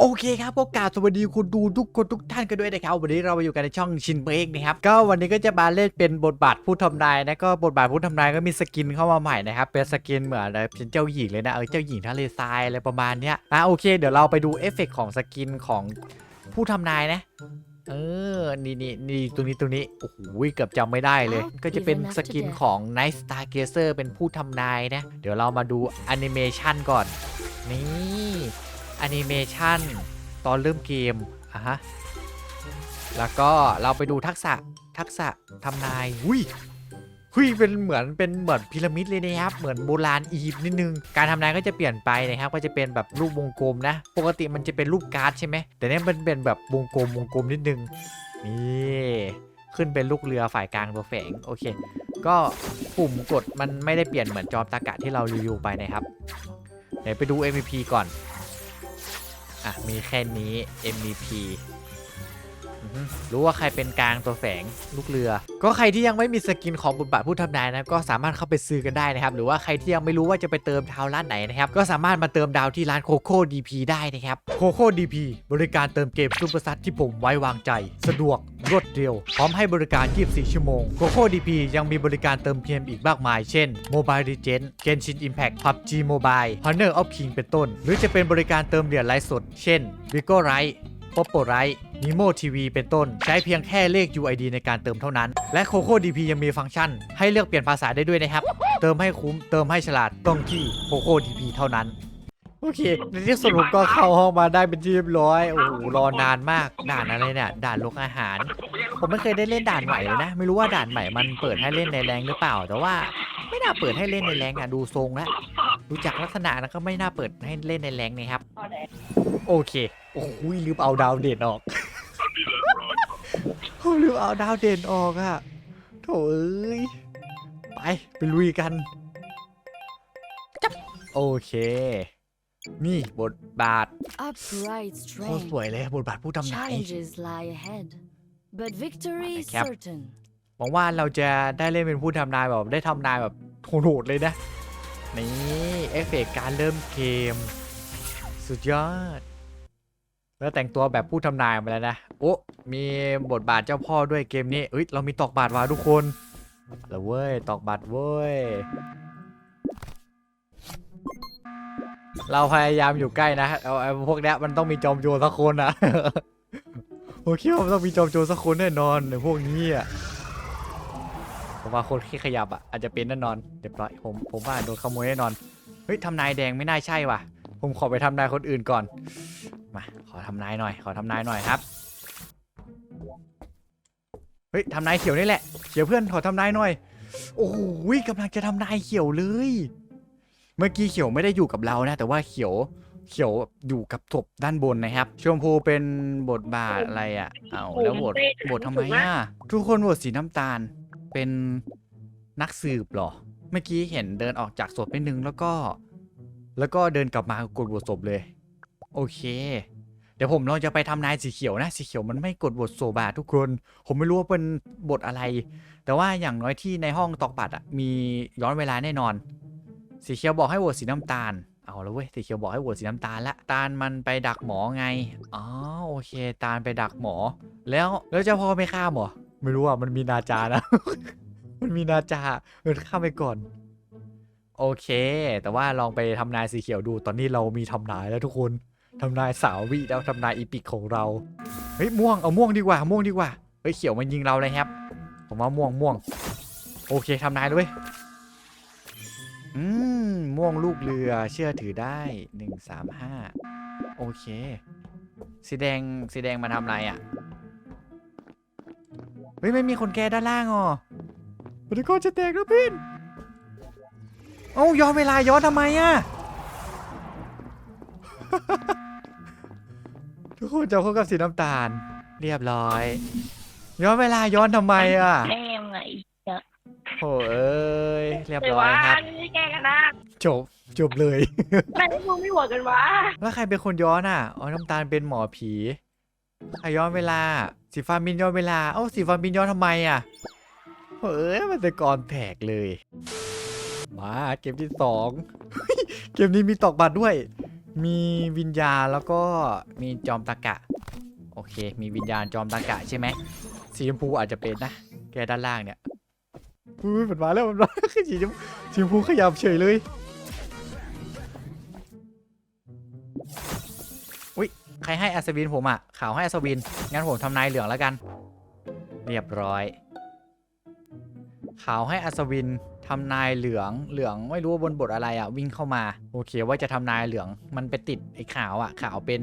โอเคครับก็กราบสวัสดีคุณดูทุกคนทุกท่านกันด้วยนะครับวันนี้เรามาอยู่กันในช่องชินเบกนะครับก็วันนี้ก็จะมาเล่นเป็นบทบาทผู้ทำนายนะก็บทบาทผู้ทำนายก็มีสกินเข้ามาใหม่นะครับเป็นสกินเหมือนอะไรเป็นเจ้าหญิงเลยนะเออเจ้าหญิงทะเลทรายอะไรประมาณเนี้ยอะโอเค เดี๋ยวเราไปดูเอฟเฟกต์ของสกินของผู้ทำนายนะเออ นี่นี่นี่ตรงนี้ตรงนี้ โอ้โห เกือบจำไม่ได้เลยอ้าวก็จะเป็น even ส after กิน death ของ Night Star Gazer เป็นผู้ทำนายนะ เดี๋ยวเรามาดูแอนิเมชันก่อน นี่ แอนิเมชันตอนเริ่มเกมอะฮะแล้วก็เราไปดูทักษะทักษะทำนายหุยหุยเป็นเหมือนเป็นเหมือนพีระมิดเลยนะครับ เหมือนโบราณอียิปต์นิดนึง การทำนายก็จะเปลี่ยนไปนะครับ ก็จะเป็นแบบรูปวงกลมนะ ปกติมันจะเป็นรูปการ์ดใช่ไหม แต่เนี้มันเป็นแบบวงกลมวงกลมนิดนึง นี่ขึ้นเป็นลูกเรือฝ่ายกลางตัวแฝงโอเค ก็ปุ่มกดมันไม่ได้เปลี่ยนเหมือนจอมตากะที่เรารีวิวไปนะครับ เดี๋ยวไปดู MVP ก่อน อะ มีแค่นี้ MVP รู้ว่าใครเป็นกลางตัวแฝงลูกเรือ ก็ใครที่ยังไม่มีสกินของบทบาทผู้ทำนายนะก็สามารถเข้าไปซื้อกันได้นะครับ หรือว่าใครที่ยังไม่รู้ว่าจะไปเติมดาวร้านไหนนะครับก็สามารถมาเติมดาวที่ร้านโคโค่ DP ได้นะครับโคโค่ DP บริการเติมเกมซูเปอร์ซัที่ผมไว้วางใจ สะดวกรวดเร็ว พร้อมให้บริการ 24 ชั่วโมงโคโค่ DP ยังมีบริการเติมเกมอีกมากมาย เช่น Mobile Legends Genshin Impact PUBG Mobile Honor of King เป็นต้น หรือจะเป็นบริการเติมเหรียญไลฟ์สด เช่น Vigo Lite ป๊อปโปไร นิโมทีวีเป็นต้น ใช้เพียงแค่เลข UID ในการเติมเท่านั้น และ Coco DP ยังมีฟังก์ชัน ให้เลือกเปลี่ยนภาษาได้ด้วยนะครับ เติมให้คุ้ม เติมให้ฉลาดต้องที่ Coco DP เท่านั้น โอเค ในที่สุดผมก็เข้าห้องมาได้เป็นที่เรียบร้อย โอ้โห รอนานมาก ด่านอะไรเนี่ย ด่านลกอาหาร ผมไม่เคยได้เล่นด่านใหม่เลยนะ ไม่รู้ว่าด่านใหม่มันเปิดให้เล่นในแรงหรือเปล่า แต่ว่าไม่น่าเปิดให้เล่นในแรงอะดูทรงแล้วดูจากลักษณะนะก็ไม่น่าเปิดให้เล่นในแรงนะครับ โอเค โอ้โหลืมเอาดาวเด่นออก โอ้ลืมเอาดาวเด่นออกอะโถเอ้ย ไป ไปลุยกันจับโอเค นี่บทบาท Upright โคตรส strength. วยเลยบทบาทผู้ทำนาย Challenges lie ahead, but victory is Cap. certain. หวังว่าเราจะได้เล่นเป็นผู้ทำนายแบบได้ทำนายแบบโหดๆเลยนะ นี่ เอฟเฟกต์การเริ่มเกม สุดยอด แล้วแต่งตัวแบบผู้ทำนายมาแล้วนะ โอ้มีบทบาทเจ้าพ่อด้วยเกมนี้เอ้ย เรามีตอกบาทว่ะทุกคนแล้วเว้ย ตอกบาทเว้ย เราพยายามอยู่ใกล้นะเอาไอ้พวกเนี้ยมันต้องมีจอมโจรสักคนนะผมคิดว่ามันต้องมีจอมโจรสักคนแน่นอนในพวกนี้อะผมว่าคนที่ขยับอะอาจจะเป็นแน่นอนเรียบร้อยผมผมว่าโดนขโมยแน่นอน เฮ้ยทำนายแดงไม่น่าใช่ว่ะ ผมขอไปทำนายคนอื่นก่อน อทำนายหน่อย ขอทำนายหน่อยครับ เฮ้ยทำนายเขียวนี่แหละ เขียวเพื่อนขอทำนายหน่อย โอ้โหกำลังจะทำนายเขียวเลย เมื่อกี้เขียวไม่ได้อยู่กับเรานะ แต่ว่าเขียว เขียวอยู่กับศพด้านบนนะครับ ชมพูเป็นบทบาทอะไรอะ เอาแล้วบทบททำไมอะ ทุกคนบทสีน้ำตาล เป็นนักสืบเหรอ เมื่อกี้เห็นเดินออกจากศพนิดนึงแล้วก็ แล้วก็เดินกลับมากดบทศพเลย โอเค เดี๋ยวผมเราจะไปทำนายสีเขียวนะ สีเขียวมันไม่กดบทโซบาทุกคน ผมไม่รู้ว่าเป็นบทอะไร แต่ว่าอย่างน้อยที่ในห้องตอกบัตรอะมีย้อนเวลาแน่นอน สีเขียวบอกให้โหวตสีน้ำตาล เอาแล้วเว้ย สีเขียวบอกให้โหวตสีน้ำตาลละ ตาลมันไปดักหมอไง อ๋อโอเค ตาลไปดักหมอ แล้วแล้วเจ้าพ่อไม่ฆ่ามหรอ ไม่รู้อะมันมีนาจานะ มันมีนาจาเออข้ามไปก่อนโอเค แต่ว่าลองไปทำนายสีเขียวดู ตอนนี้เรามีทำนายแล้วทุกคน ทำนายสาววิแล้วทำนายอีปิกของเรา เฮ้ยม่วงเอาม่วงดีกว่าม่วงดีกว่า เฮ้ยเขียวมันยิงเราเลยครับ ผมว่าม่วงม่วง โอเคทำนายเลยอืมม่วงลูกเรือเชื่อถือได้หนึ่งสามห้าโอเค สีแดงสีแดงมาทำอะไรอะ เฮ้ยไม่มีคนแก้ด้านล่างอ๋อปฏิกรจะแตกแล้วพินเอ้าย้อนเวลาย้อนทำไมอะ คนจะเข้ากับสีน้ำตาล เรียบร้อย ย้อนเวลาย้อนทำไมอะแม่งไงโอ้เอ้ยเรียบแต่ร้อว่ายครับไม่แก้กันนะจบจบเลยแม่งมึงไม่หัวกันวะแล้วใครเป็นคนย้อนอะอ๋อน้ำตาลเป็นหมอผีใครย้อนเวลา สีฟ้ามินย้อนเวลาเอ้าสีฟ้ามินย้อนทำไมอะเฮ้ยมันจะกรแตกเลย มาเกมที่สองเกมนี้มีตอกบัตรด้วย มีวิญญาณแล้วก็มีจอมตะกะ โอเค มีวิญญาณจอมตะกะใช่ไหมสีชมพูอาจจะเป็นนะ แกด้านล่างเนี่ยอุ้ยมันมาแล้วมันมาสีชมสีชมพูขยับเฉยเลยอุ้ยใครให้อัศวินผมอะข่าวให้อัศวินงั้นผมทำนายเหลืองแล้วกัน เรียบร้อยข่าวให้อัศวิน ทำนายเหลืองเหลืองไม่รู้ว่าบนบทอะไรอะวิ่งเข้ามา โอเคว่าจะทำนายเหลืองมันไปติดไอ้ขาวอะขาวเป็น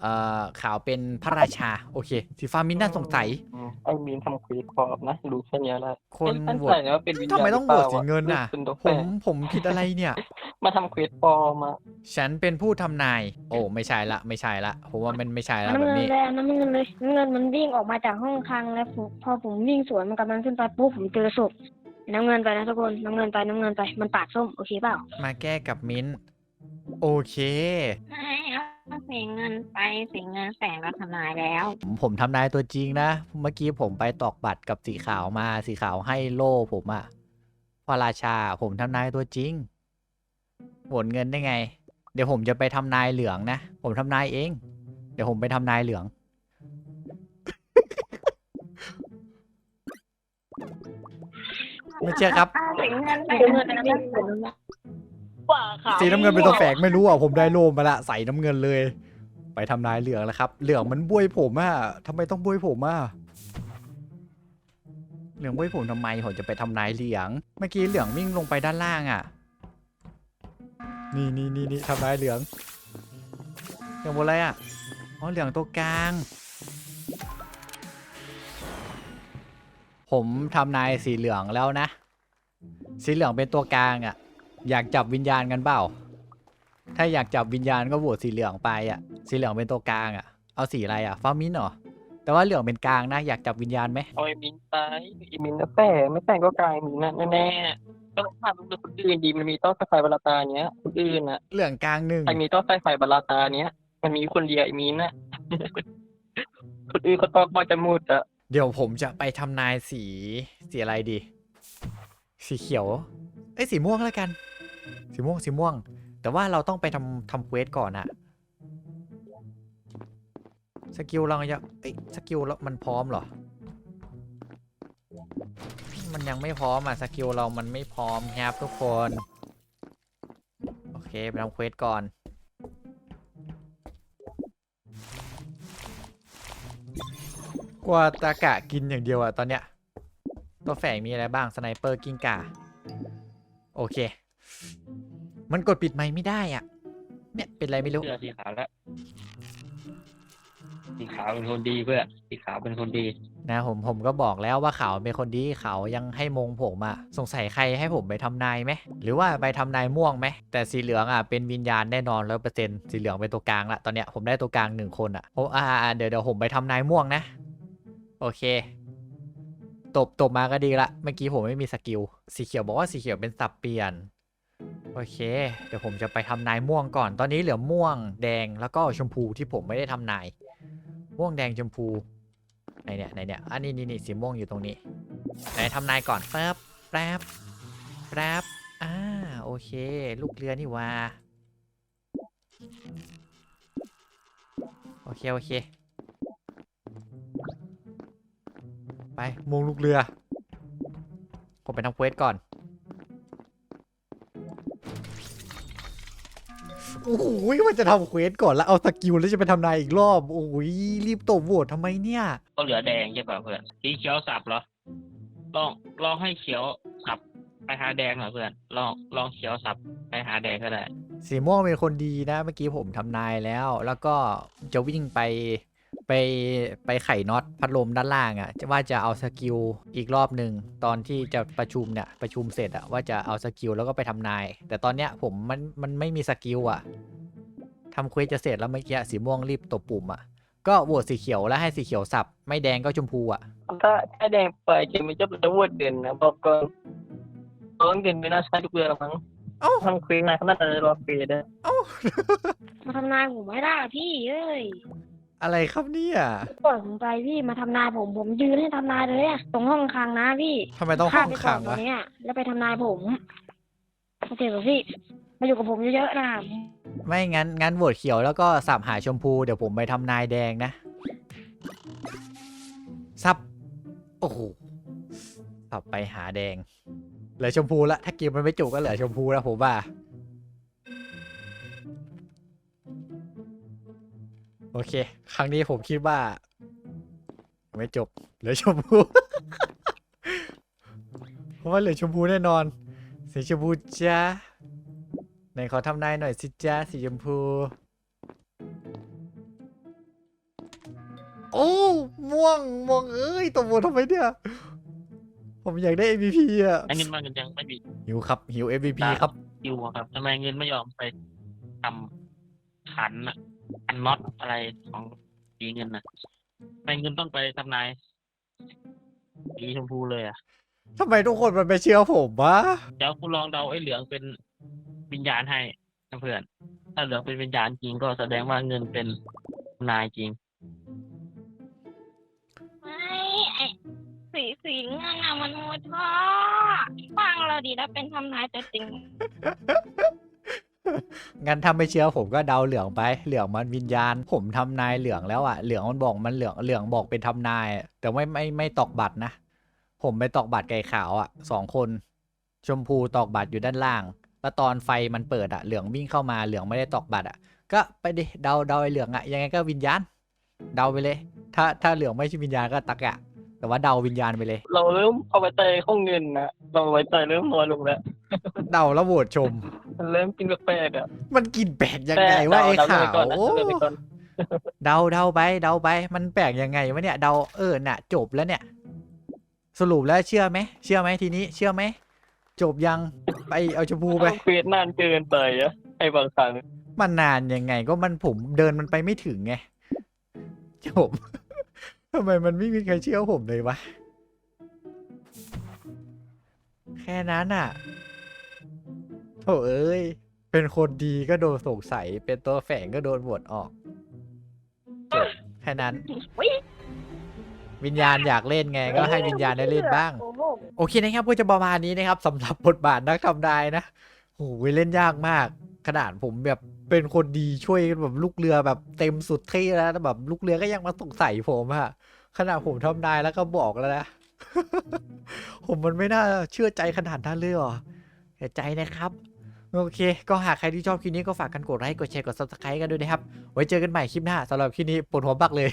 เอ่อขาวเป็นพระราชา โอเค สีฟ้ามินน่าสงสัยอืมไอ้มีนทำควีดพอบนะรู้แค่เนี้ยแหละคนไม่โหวใช่ตนะว่าเป็นวิญญาณทำไมต้องโหวตสีเงินหรืออะเปล่าเป็นตัวผแฝมงผมผิดอะไรเนี่ย มาทำควีดปลอมมาฉันเป็นผู้ทำนาย โอ้ไม่ใช่ละไม่ใช่ละผมว่ามันไม่ใช่ละน้ำแบบเงินนี้เลยน้ำเงินเลยน้ำเงินมันวิ่งออกมาจากห้องคลังแล้วผมพอผมวิ่งสวนมันกำลังขึ้นไปปุ๊บผมเจอศพ น้ำเงินไปนะทุกคน น้ำเงินไปน้ำเงินไป มันปากส้มโอเคเปล่ามาแก้กับมิ้นท์โอเคให้เอาเสียเงินไปเสียเงินแสงแล้วทำนายแล้ว ผมผมทำนายตัวจริงนะ เมื่อกี้ผมไปตอกบัตรกับสีขาวมา สีขาวให้โล่ผมอะพระราชาผมทำนายตัวจริงโหวตเงินได้ไง เดี๋ยวผมจะไปทำนายเหลืองนะ ผมทำนายเอง เดี๋ยวผมไปทำนายเหลือง ไม่เชื่อครับเสียเงินแสสีงน้ำเงินไปวิ่งสวนว่าขาวสีน้ำเงินเป็นตัวแฝงไม่รู้อะผมได้โลมาละใส่น้ำเงินเลย ไปทำนายเหลืองแล้วครับ เหลืองมันบวยผมอะทำไมต้องบวยผมอะเหลืองบวยผมทำไมผมจะไปทำนายเหลืองเมื่อกี้เหลืองวิ่งลงไปด้านล่างอะ นี่นี่นี่นี่ทำนายเหลืองเหลืองบนอะไรอะอ๋อเหลืองตัวกลาง ผมทำนายสีเหลืองแล้วนะ สีเหลืองเป็นตัวกลางอะ อยากจับวิญญาณกันเปล่า ถ้าอยากจับวิญญาณก็โหวตสีเหลืองไปอะ สีเหลืองเป็นตัวกลางอะ เอาสีอะไรอะ ฟ้ามิ้นท์เหรอ แต่ว่าเหลืองเป็นกลางนะ อยากจับวิญญาณไหมเอาไอ้มินไปไอ้มินแล้วแต่ไม่แต่งก็กลายมินนะแน่ๆต้องถามดูคนอื่นดีมันมีต้อสายไฟบาลาตาเนี้ยคนอื่นนะเหลืองกลางหนึ่งใครมีต้อสายไฟบาลาตาเนี้ยมันมีคนเดียวไอ้มินนะคนอื่นเขาตอกมาจะมุดอะ เดี๋ยวผมจะไปทำนายสีสีอะไรดี สีเขียว เอ้ยสีม่วงแล้วกัน สีม่วงสีม่วง แต่ว่าเราต้องไปทำทำเควสก่อนอะสกิลเราจะเอ้ยสกิลเรามันพร้อมเหรอ มันยังไม่พร้อมอะสกิลเรามันไม่พร้อมครับทุกคน โอเคไปทำเควสก่อน กลัวตากะกินอย่างเดียวอะตอนเนี้ย ตัวแฝงมีอะไรบ้างสไนเปอร์กิ้งก่าโอเค มันกดปิดไมค์ไม่ได้อะเนี่ยเป็นไรไม่รู้ เสื้อสีขาวแล้วสีขาวเป็นคนดีเพื่อนสีขาวเป็นคนดีนะผมผมก็บอกแล้วว่าเขาเป็นคนดีเขายังให้มงผมอะสงสัยใครให้ผมไปทำนายไหมหรือว่าไปทำนายม่วงไหมแต่สีเหลืองอะเป็นวิญญาณแน่นอนร้อยเปอร์เซ็นต์สีเหลืองเป็นตัวกลางละตอนเนี้ยผมได้ตัวกลางหนึ่งคนอะโอ้อ่าอ่าเดี๋ยวเดี๋ยวผมไปทำนายม่วงนะ โอเค ตบตบมาก็ดีละ เมื่อกี้ผมไม่มีสกิล สีเขียวบอกว่าสีเขียวเป็นสับเปลี่ยน โอเค เดี๋ยวผมจะไปทำนายม่วงก่อน ตอนนี้เหลือม่วงแดงแล้วก็ชมพูที่ผมไม่ได้ทำนาย ม่วงแดงชมพูไหนเนี่ยไหนเนี่ยอันนี้นี่นี่สีม่วงอยู่ตรงนี้ ไหนทำนายก่อนแป๊บแป๊บแป๊บอ่าโอเค ลูกเรือนี่ว่า โอเค โอเค ไปมงลูกเรือ ผมไปทำเควสก่อน โอ้โหมันจะทำเควสก่อนแล้วเอาสกิลแล้วจะไปทำนายอีกรอบ โอ้ยรีบตบโหวตทำไมเนี่ย ก็เหลือแดงใช่ป่ะเพื่อนสีเขียวสับเหรอ ลองลองให้เขียวสับไปหาแดงเหรอเพื่อน ลองลองเขียวสับไปหาแดงก็ได้ สีม่วงเป็นคนดีนะ เมื่อกี้ผมทำนายแล้ว แล้วก็จะวิ่งไป ไปไปไขน็อตพัดลมด้านล่างอะ่ะจะว่าจะเอาสกิลอีกรอบหนึ่งตอนที่จะประชุมเนี่ยประชุมเสร็จอะว่าจะเอาสกิลแล้วก็ไปทำนาย แต่ตอนเนี้ยผมมันมันไม่มีสกิลอะทำเควสจะเสร็จแล้วเมื่อกี้สีม่วงรีบตบปุ่มอะก็โหวตสีเขียวแล้วให้สีเขียวสับ ไม่แดงก็ชมพูอะถ้าถ้าแดงไปเกมมันจะจะวดเด่นนะบอกก่อนร้องเด่นไม่น่าใช้ทุกเรือหรอกมั้งเอ้าทำควีนนะเขาน่าจะรอเฟรดนะมาทำนายผมไม่ได้พี่เอ้ย อะไรครับเนี่ยปล่อยผมไปพี่มาทำนายผม ผมยืนให้ทำนายเลยอะตรงห้องคลังนะพี่ทำไมต้องห้ข้าองไปก่ขัอนงตรวะงเนี้ยแล้วไปทำนายผมโอเคป่ะพี่มาอยู่กับผมเยอะๆนะไม่งั้นงั้นโหวตเขียวแล้วก็สับหาชมพูเดี๋ยวผมไปทำนายแดงนะ สับ โอ้โห สับไปหาแดง เหลือชมพูละ ถ้าเกมมันไม่จบก็เหลือชมพูแล้วผมว่า โอเค ครั้งนี้ผมคิดว่า ไม่จบเหลือชมพู เพราะว่าเหลือชมพูแน่นอน สีชมพูจ้าไหนขอทำนายหน่อยสิจ้าสีชมพู โอ้ม่วงม่วงเอ้ยตัวม่วงทำไมเนี่ย ผมอยากได้ MVP อะไอ้เงินมันยังไม่มีหิวครับ หิว MVP ได้ครับคิวอะครับทำไมเงินไม่ยอมไปทำขันอะ ขันน็อตอะไรของสีเงินน่ะทำไมเงินต้องไปทำนายสีชมพูเลยอะทำไมทุกคนมันไปเชื่อผมวะเดี๋ยวคุณลองเดาไอ้เหลืองเป็นวิญญาณให้นะเพื่อน ถ้าเหลืองเป็นวิญญาณจริงก็แสดงว่าเงินเป็นนายจริง ไม่ไอสีสีเงินอะมันมัวท่อฟังเราดีแล้วเป็นทำนายตัวจริง งั้นถ้าไม่เชื่อผมก็เดาเหลืองไป เหลืองมันวิญญาณ ผมทำนายเหลืองแล้วอะเหลืองมันบอกมันเหลืองเหลืองบอกเป็นทำนายอะแต่ไม่ไม่ไม่ตอกบัตรนะ ผมไปตอกบัตรไก่ขาวอะสองคน ชมพูตอกบัตรอยู่ด้านล่าง แล้วตอนไฟมันเปิดอะเหลืองวิ่งเข้ามาเหลืองไม่ได้ตอกบัตรอะก็ไปดิเดาเดาไอ้เหลืองอะยังไงก็วิญญาณ เดาไปเลย ถ้าถ้าเหลืองไม่ใช่วิญญาณก็ตักอะแต่ว่าเดาวิญญาณไปเลย เราเริ่มเอาไว้ใจห้องเงินนะเราไว้ใจเริ่มน้อยลงแล้ว เดาแล้วโหวตชม มันเริ่มกินแปลกๆอะมันกินแปลกยังไงวะไอ้เดาขาเดก่อนนะวเดาไปก่อนเดาเดาไปเดาไป มันแปลกยังไงวะเนี่ยเดาเออน่ะ จบแล้วเนี่ย สรุปแล้วเชื่อไหมเชื่อไหมทีนี้ เชื่อไหมจบยังไปเอาชมพูไปเควสนานเกินไปอะไอ้บางครั้งมันนานยังไงก็มันผมเดินมันไปไม่ถึงไงจบทำไมมันไม่มีใครเชื่อผมเลยวะ แค่นั้นอะ โถเอ้ย เป็นคนดีก็โดนสงสัย เป็นตัวแฝงก็โดนบวชออกจบแค่นั้น อุ๊ยวิญญาณอยากเล่นไงก็ให้วิญญาณได้เล่นบ้าง โอ้โหโอเคนะครับก็จะประมาณนี้นะครับสำหรับบทบาทนักทำนายนะโอ้โหเล่นยากมาก ขนาดผมแบบเป็นคนดีช่วยแบบลูกเรือแบบเต็มสุดที่แล้วแต่แบบลูกเรือก็ยังมาสงสัยผมอะขนาดผมทำนายแล้วก็บอกแล้วนะ ผมมันไม่น่าเชื่อใจขนาดนั้นเลยเหรอเสียใจนะครับ โอเค ก็หากใครที่ชอบคลิปนี้ก็ฝากกันกดไลค์กดแชร์กด subscribe กันด้วยนะครับ ไว้เจอกันใหม่คลิปหน้าสำหรับคลิปนี้ปวดหัวบักเลย